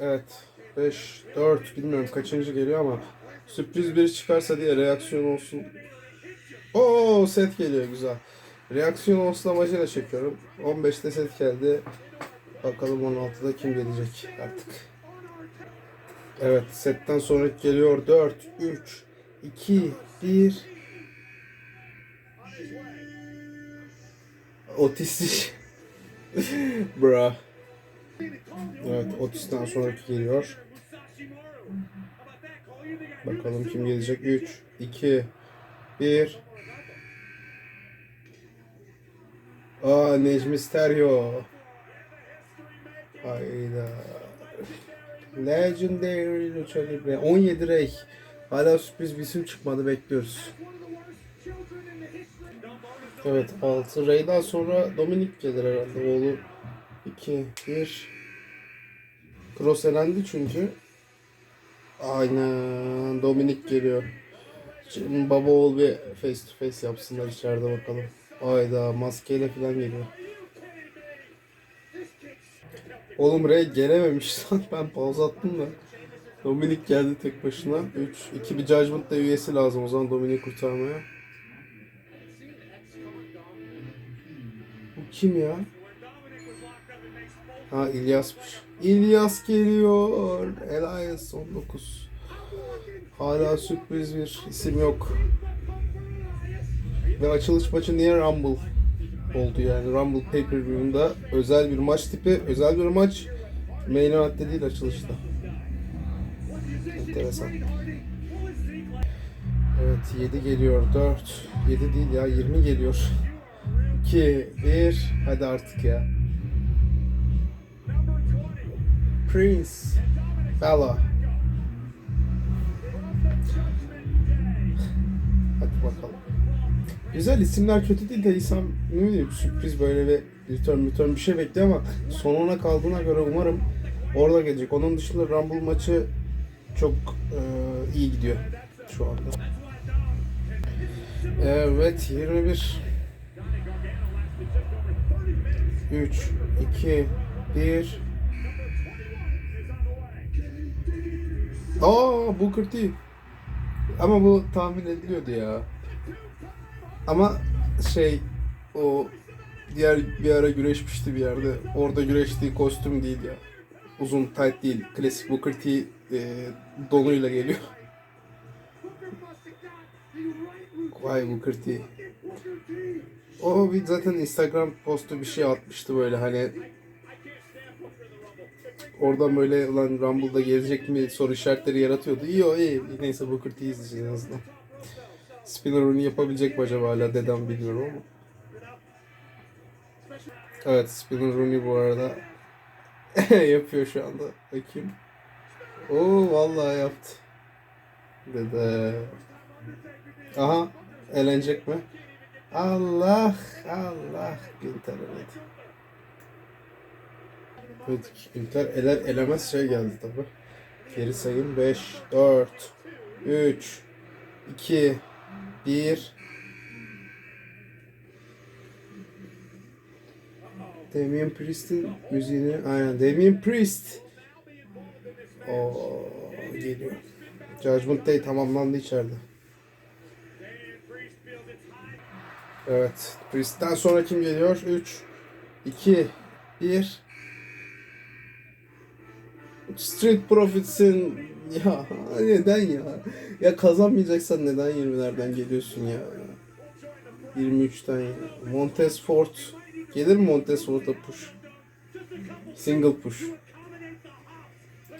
Evet. 5, 4 bilmiyorum kaçıncı geliyor ama sürpriz biri çıkarsa diye reaksiyon olsun. Oo set geliyor güzel. Reaksiyon olsun amacıyla çekiyorum. 15'te set geldi. Bakalım 16'da kim gelecek artık. Evet setten sonraki geliyor. 4, 3, 2, 1. Otistik. Bra. Evet Otis'ten sonraki geliyor. Bakalım kim gelecek. 3, 2, 1. Aa Necmi Stereo. Hayda. Legendary Lucha Libre. 17 Rey. Hala sürpriz bir isim çıkmadı bekliyoruz. Evet 6 Rey'den sonra Dominik gelir herhalde. Oğlu 2 1 Cross elendi çünkü. Aynen Dominik geliyor. Şimdi baba oğul bir face to face yapsınlar içeride bakalım. Ayda maskeyle falan geliyor. Oğlum Ray gelememiş lan ben pause attım da. Dominik geldi tek başına. 3 2 bir Judgment da üyesi lazım o zaman Dominik kurtarmaya. Bu kim ya? Ha İlyas'mış. İlyas geliyor. Elias 19. Hala sürpriz bir isim yok. Ve açılış maçı niye Rumble oldu yani Rumble Pay-Per-View'unda özel bir maç tipi, özel bir maç main event'te değil açılışta. Enteresan. Evet 7 geliyor 4 7 değil ya 20 geliyor 2 1 hadi artık ya Prince. Bella. Hadi bakalım. Güzel isimler kötü değil de insan ne bileyim sürpriz böyle bir return return bir şey bekliyor ama sonuna kaldığına göre umarım orada gelecek. Onun dışında Rumble maçı çok e, iyi gidiyor şu anda. Evet 21 3 2 1 Aa Booker T. Ama bu tahmin ediliyordu ya. Ama şey o diğer bir ara güreşmişti bir yerde. Orada güreştiği kostüm değil ya. Uzun tight değil. Klasik Booker T e, donuyla geliyor. Vay Booker T. O bir zaten Instagram postu bir şey atmıştı böyle hani Oradan böyle ulan Rumble'da gelecek mi soru işaretleri yaratıyordu. İyi o iyi. Neyse Booker T izleyeceğiz en azından. Spinner onu yapabilecek mi acaba hala dedem bilmiyorum ama. Evet Spinner Rooney bu arada yapıyor şu anda. Bakayım. Oo vallahi yaptı. Dede. Aha eğlenecek mi? Allah Allah Günter evet. Evet Günter eler elemez şey geldi tabi. Geri sayın 5, 4, 3, 2, 1 Damien Priest'in müziğini aynen Damien Priest o geliyor. Judgment Day tamamlandı içeride. Evet. Priest'ten sonra kim geliyor? 3 2 1 Street Profits'in ya neden ya? Ya kazanmayacaksan neden 20'lerden geliyorsun ya? 23'ten ya. Montez Ford gelir mi Montez Ford'a push? Single push.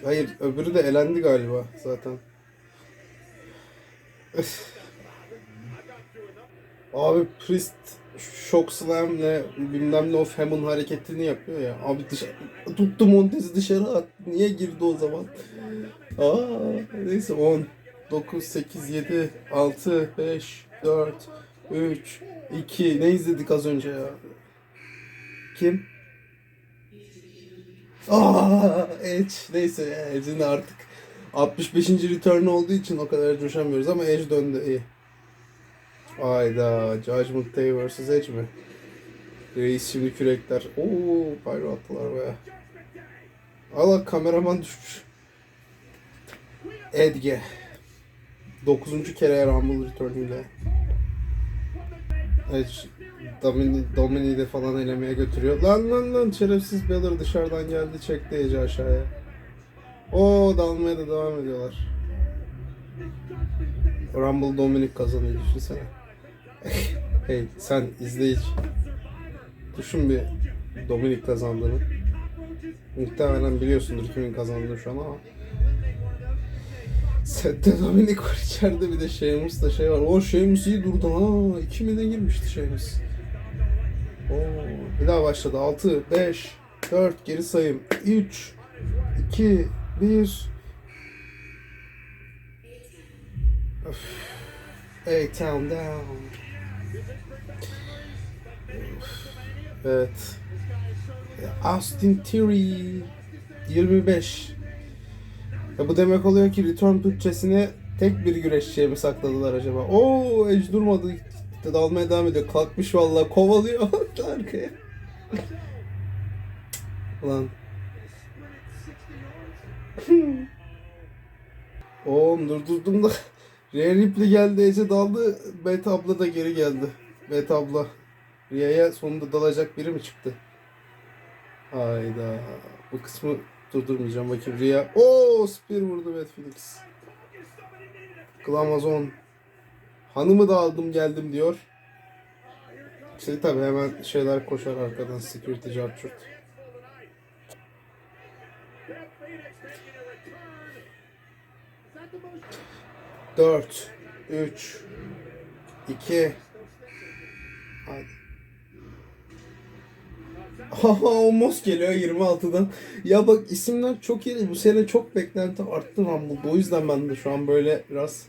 Hayır öbürü de elendi galiba zaten. Abi Priest Shock Slam'le bilmem ne of Hammond hareketini yapıyor ya. Abi dışarı, tuttu Montez'i dışarı attı. Niye girdi o zaman? Aa, neyse 10, 9, 8, 7, 6, 5, 4, 3, 2. Ne izledik az önce ya? Kim? Aa, Edge. Neyse Edge'in artık 65. return olduğu için o kadar coşamıyoruz ama Edge döndü iyi. Ayda Judgment Day vs Edge mi? Reis şimdi kürekler. Oo pyro attılar be. Allah kameraman düşmüş. Edge. Dokuzuncu kere Rumble Return'üyle. Evet, Domini, Domini'yi de falan elemeye götürüyor. Lan lan lan şerefsiz Balor dışarıdan geldi çekti Edge'i aşağıya. O dalmaya da devam ediyorlar. Rumble Dominic kazanıyor düşünsene. hey sen izleyici. Düşün bir Dominic kazandığını. Muhtemelen biliyorsundur kimin kazandığını şu an ama. Sette Dominic var içeride bir de Sheamus da şey var. O Sheamus iyi durdu ha. 2 mi ne girmişti Sheamus. Oo, bir daha başladı. 6, 5, 4 geri sayım. 3, 2, 1. Öf. Hey, town down. Evet. Austin Theory 25. Ya bu demek oluyor ki return bütçesine tek bir güreşçiye mi sakladılar acaba? Oo Edge durmadı. Dalmaya devam ediyor. Kalkmış vallahi kovalıyor arkaya. Ulan. Oğlum durdurdum da Rhea Ripley geldi, Ece daldı. Beta abla da geri geldi. Beta abla. Rhea'ya sonunda dalacak biri mi çıktı? Hayda. Bu kısmı durdurmayacağım. Bakayım Rhea. Oo, spear vurdu Beth Phoenix. Glamazon. Hanımı da aldım geldim diyor. İşte tabi hemen şeyler koşar arkadan security cartçurt. 4 3 2 Hadi. Haha almost geliyor 26'dan. Ya bak isimler çok iyi. Bu sene çok beklenti arttı Rumble. Bu yüzden ben de şu an böyle biraz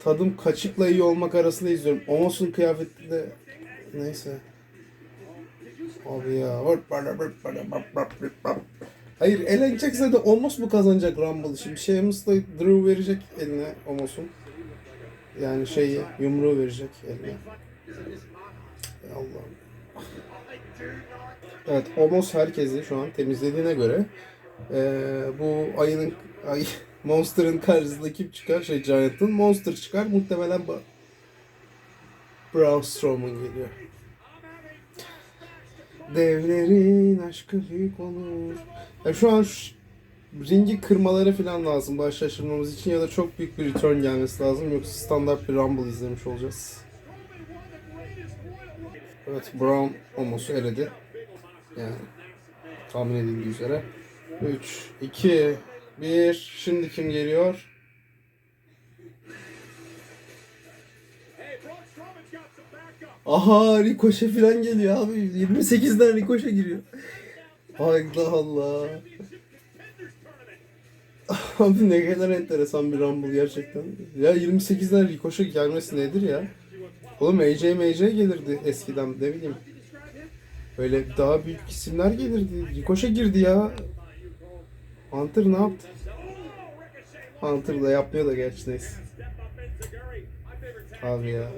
tadım kaçıkla iyi olmak arasında izliyorum. Omos'un kıyafeti de neyse. Abi ya. Hayır elenecekse de Omos mu kazanacak Rumble'ı? Şimdi Sheamus da Drew verecek eline Omos'un. Yani şeyi yumruğu verecek eline. Allah'ım. Evet, Omos herkesi şu an temizlediğine göre eee, bu ayının ay Monster'ın karşısında kim çıkar? Şey Giant'ın Monster çıkar. Muhtemelen Braun Strowman geliyor. Devlerin aşkı büyük olur. Ya şu an şu, ringi kırmaları falan lazım baş için ya da çok büyük bir return gelmesi lazım yoksa standart bir Rumble izlemiş olacağız. Evet Brown Omos'u eledi. Yani tahmin edildiği üzere. 3, 2, 1. Şimdi kim geliyor? Aha Ricochet falan geliyor abi. 28'den Ricochet giriyor. Allah Allah. Abi ne kadar enteresan bir Rumble gerçekten. Ya 28'den Ricochet gelmesi nedir ya? Oğlum AJ MJ gelirdi eskiden ne bileyim. Böyle daha büyük isimler gelirdi. Ricochet girdi ya. Hunter ne yaptı? Hunter da yapmıyor da gerçi neyse. Abi ya.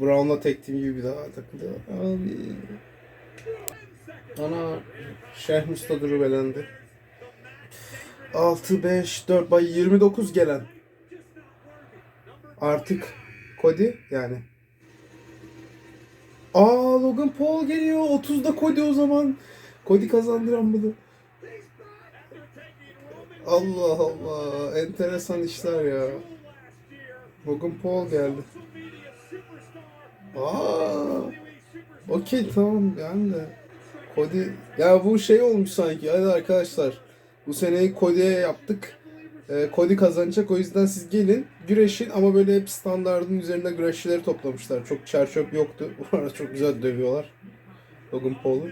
Brown'la tek team gibi bir daha takılıyor. Abi. Ana Şehmus da durubelendi. 6, 5, 4, bay 29 gelen. Artık Cody yani. Aa Logan Paul geliyor. 30'da Cody o zaman. Cody kazandıran bunu. Allah Allah. Enteresan işler ya. Logan Paul geldi. Aa. Okey tamam yani de. Cody ya bu şey olmuş sanki. Hadi arkadaşlar. Bu seneyi Cody'ye yaptık. Ee, Cody kazanacak o yüzden siz gelin güreşin ama böyle hep standardın üzerinde güreşçileri toplamışlar. Çok çer çöp yoktu. Bu arada çok güzel dövüyorlar. Logan Paul'u.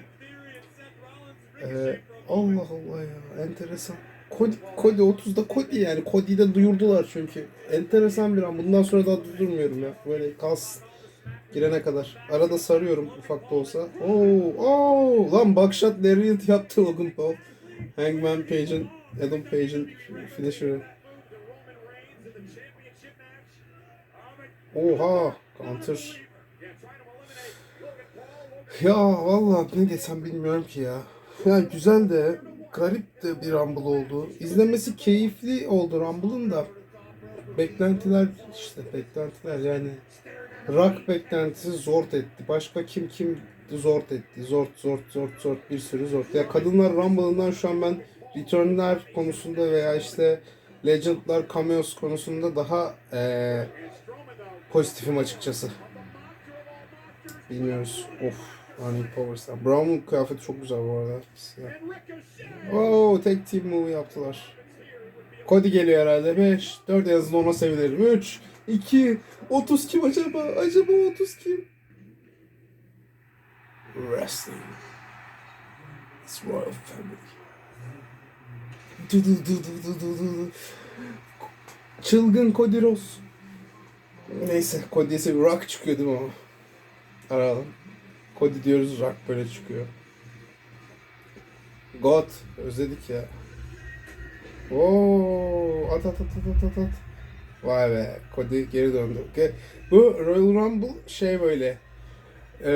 Ee, Allah Allah ya enteresan. Cody, Cody 30'da Cody yani Cody'yi de duyurdular çünkü. Enteresan bir an. Bundan sonra daha durdurmuyorum ya. Böyle kalsın. Girene kadar. Arada sarıyorum ufak da olsa. Oo, oo, lan Buckshot Lariat yaptı Logan Paul. Hangman Page'in, Adam Page'in finisher'ı. Oha, counter. Ya vallahi ne desem bilmiyorum ki ya. Ya güzel de garip de bir Rumble oldu. İzlemesi keyifli oldu Rumble'ın da. Beklentiler işte beklentiler yani. Rock beklentisi zort etti. Başka kim kim zort etti. Zort zort zort zort bir sürü zort. Ya kadınlar Rumble'ından şu an ben Return'ler konusunda veya işte Legend'lar cameos konusunda daha eee pozitifim açıkçası. Bilmiyoruz. Of. Ani Powers'tan. Brown'un kıyafeti çok güzel bu arada. Oo, tek team move yaptılar. Cody geliyor herhalde. 5, 4 en azından ona sevinirim. 3, 2, 30 kim acaba? Acaba 30 kim? Wrestling. It's royal family. Du du du du du du du. Çılgın Cody Rhodes. Neyse Cody'ye sev Rock çıkıyor değil mi ama? Aralım. Cody diyoruz Rock böyle çıkıyor. God özledik ya. Oo, at at at at at at. Vay be Cody geri döndü. Okay. Bu Royal Rumble şey böyle. e,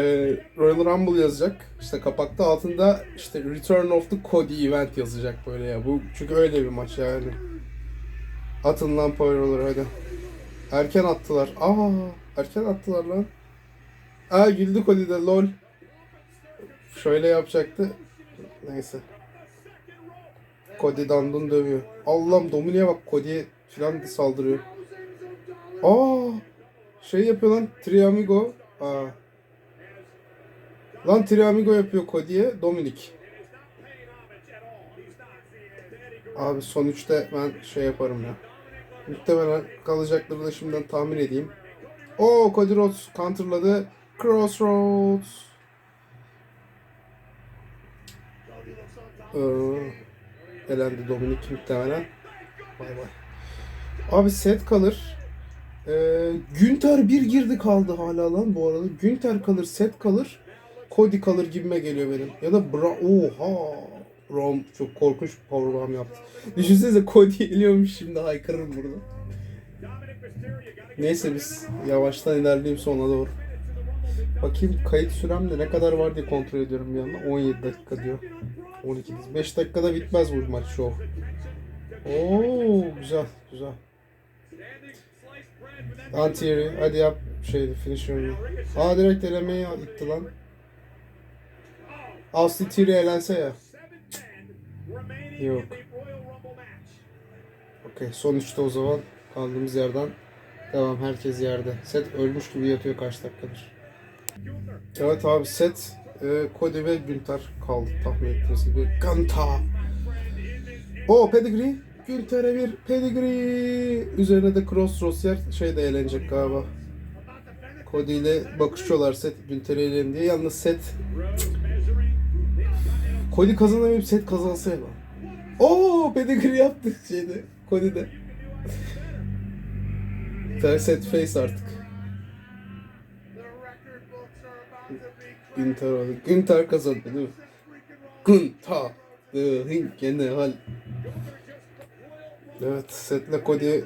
Royal Rumble yazacak. İşte kapakta altında işte Return of the Cody event yazacak böyle ya. Bu çünkü öyle bir maç yani. Atın lan power hadi. Erken attılar. Aa, erken attılar lan. Aa güldü Cody de lol. Şöyle yapacaktı. Neyse. Cody Dandun dövüyor. Allah'ım Dominik'e bak Cody'ye falan saldırıyor. Aa şey yapıyor lan Triamigo. Aa. Lan Triamigo yapıyor Cody'ye Dominik. Abi son üçte ben şey yaparım ya. Muhtemelen kalacakları da şimdiden tahmin edeyim. O Cody Rhodes counterladı. Crossroads. Ee, elendi Dominik muhtemelen. Bay bay. Abi set kalır. Ee, Günter bir girdi kaldı hala lan bu arada. Günter kalır, set kalır. Cody kalır gibime geliyor benim. Ya da Bra... Oha! Braun çok korkunç bir powerbomb yaptı. Düşünsenize Cody geliyormuş şimdi haykırırım burada. Neyse biz yavaştan ilerleyeyim sona doğru. Bakayım kayıt sürem de ne kadar var diye kontrol ediyorum bir yandan. 17 dakika diyor. 12 değil. 5 dakikada bitmez bu maç show. Oo güzel güzel. Antieri hadi yap şeydi finisher'ını. Aa direkt elemeye itti lan. Austin Theory elense ya. Yok. Okey son üçte o zaman kaldığımız yerden devam herkes yerde. Set ölmüş gibi yatıyor kaç dakikadır. Evet abi set e, Cody ve Günter kaldı tahmin ettiğiniz gibi. Ganta. O pedigree. Günter'e bir pedigree. Üzerine de Crossroads yer şey de eğlenecek galiba. Cody ile bakışıyorlar set Günter'e eğlenin diye. Yalnız set Cody kazanamayıp set kazansa ya lan. Pedigree yaptı şeyde Cody'de. Ter set face artık. Günter oldu. Günter kazandı değil mi? Günter. The Ring General. Evet setle Cody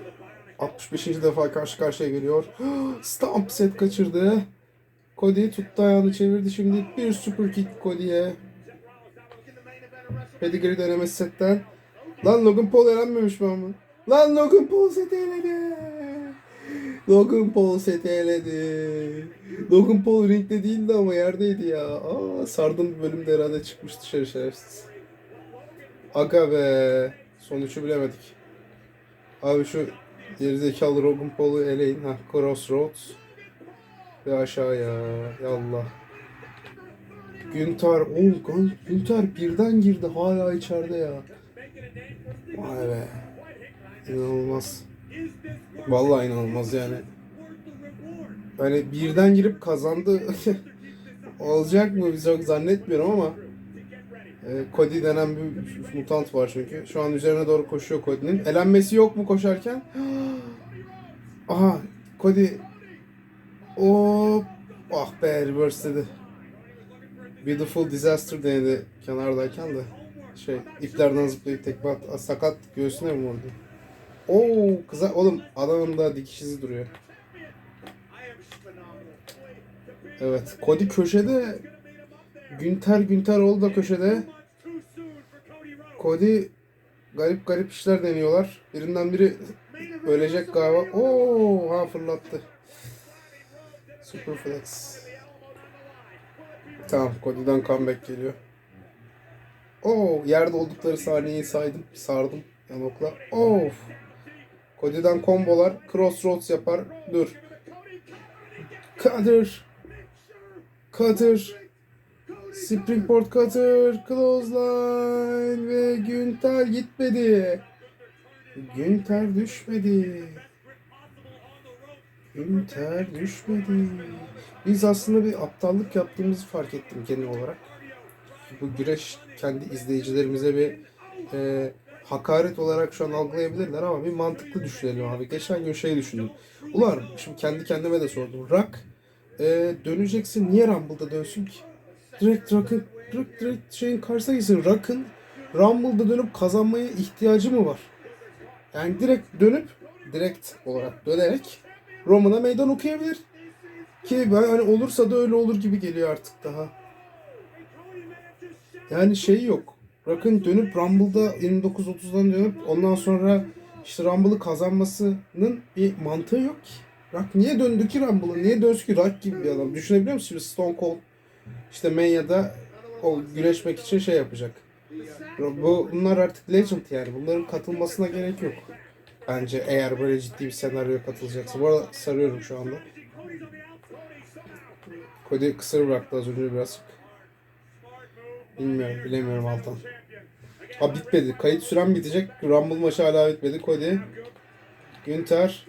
65. defa karşı karşıya geliyor. Stamp set kaçırdı. Cody tuttu ayağını çevirdi şimdi. Bir super kick Cody'ye. Pedigree denemesi setten. Lan Logan Paul elenmemiş mi ama? Lan Logan Paul seti eledi. Logan Paul seti eledi. Logan Paul ringde değildi ama yerdeydi ya. Aa, sardım bölümde herhalde çıkmış dışarı şerefsiz. Aga be. Son üçü bilemedik. Abi şu gerizekalı Logan Paul'u eleyin. Ha, Crossroads. Ve aşağıya. Yallah. Günter, Gün- Günter birden girdi hala içeride ya. Vay be. İnanılmaz. Vallahi inanılmaz yani. Hani birden girip kazandı. Olacak mı biz çok zannetmiyorum ama Cody denen bir mutant var çünkü. Şu an üzerine doğru koşuyor Cody'nin. Elenmesi yok mu koşarken? Aha Cody Hop. Ah be reverse dedi. Beautiful Disaster denedi kenardayken de şey iplerden zıplayıp tekme at. Sakat göğsüne mi vurdu? Oo kıza oğlum adamın da dikiş izi duruyor. Evet Cody köşede Günter Günter oldu da köşede. Cody garip garip işler deniyorlar. Birinden biri ölecek galiba. Oo, ha fırlattı. Superflex. Tamam, Cody'den comeback geliyor. Oo, yerde oldukları sahneyi saydım, sardım yanokla. Of. Cody'den kombolar, crossroads yapar. Dur. Cutter. Cutter. Springboard Cutter. Clothesline ve Günter gitmedi. Günter düşmedi. Günter düşmedi. Biz aslında bir aptallık yaptığımızı fark ettim genel olarak. Bu güreş kendi izleyicilerimize bir e, hakaret olarak şu an algılayabilirler ama bir mantıklı düşünelim abi. Geçen gün şey düşündüm. Ulan şimdi kendi kendime de sordum. Rock e, döneceksin niye Rumble'da dönsün ki? Direkt Rock'ın direkt, direkt şeyin karşısına gitsin. Rock'ın Rumble'da dönüp kazanmaya ihtiyacı mı var? Yani direkt dönüp direkt olarak dönerek Roman'a meydan okuyabilir. Ki ben hani olursa da öyle olur gibi geliyor artık daha. Yani şey yok. Rock'ın dönüp Rumble'da 29-30'dan dönüp ondan sonra işte Rumble'ı kazanmasının bir mantığı yok ki. Rock niye döndü ki Rumble'a? Niye dönsün ki Rock gibi bir adam? Düşünebiliyor musun? Stone Cold işte Manya'da o güreşmek için şey yapacak. Bu, bunlar artık legend yani. Bunların katılmasına gerek yok. Bence eğer böyle ciddi bir senaryoya katılacaksa. Bu arada sarıyorum şu anda. Cody kısır bıraktı az önce biraz. Bilmiyorum, bilemiyorum Altan. Ha bitmedi. Kayıt süren bitecek. Rumble maçı hala bitmedi. Cody. Günter.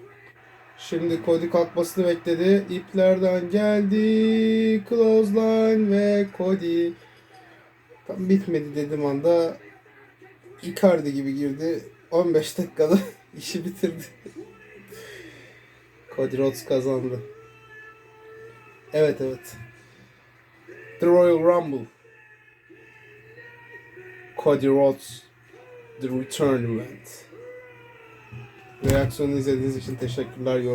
Şimdi Cody kalkmasını bekledi. İplerden geldi. Clothesline ve Cody. Tam bitmedi dedim anda Icardi gibi girdi. 15 dakikada işi bitirdi. Cody Rhodes kazandı. Evet evet. The Royal Rumble. Cody Rhodes The Return Event. Reaksiyonu izlediğiniz için teşekkürler. Yorum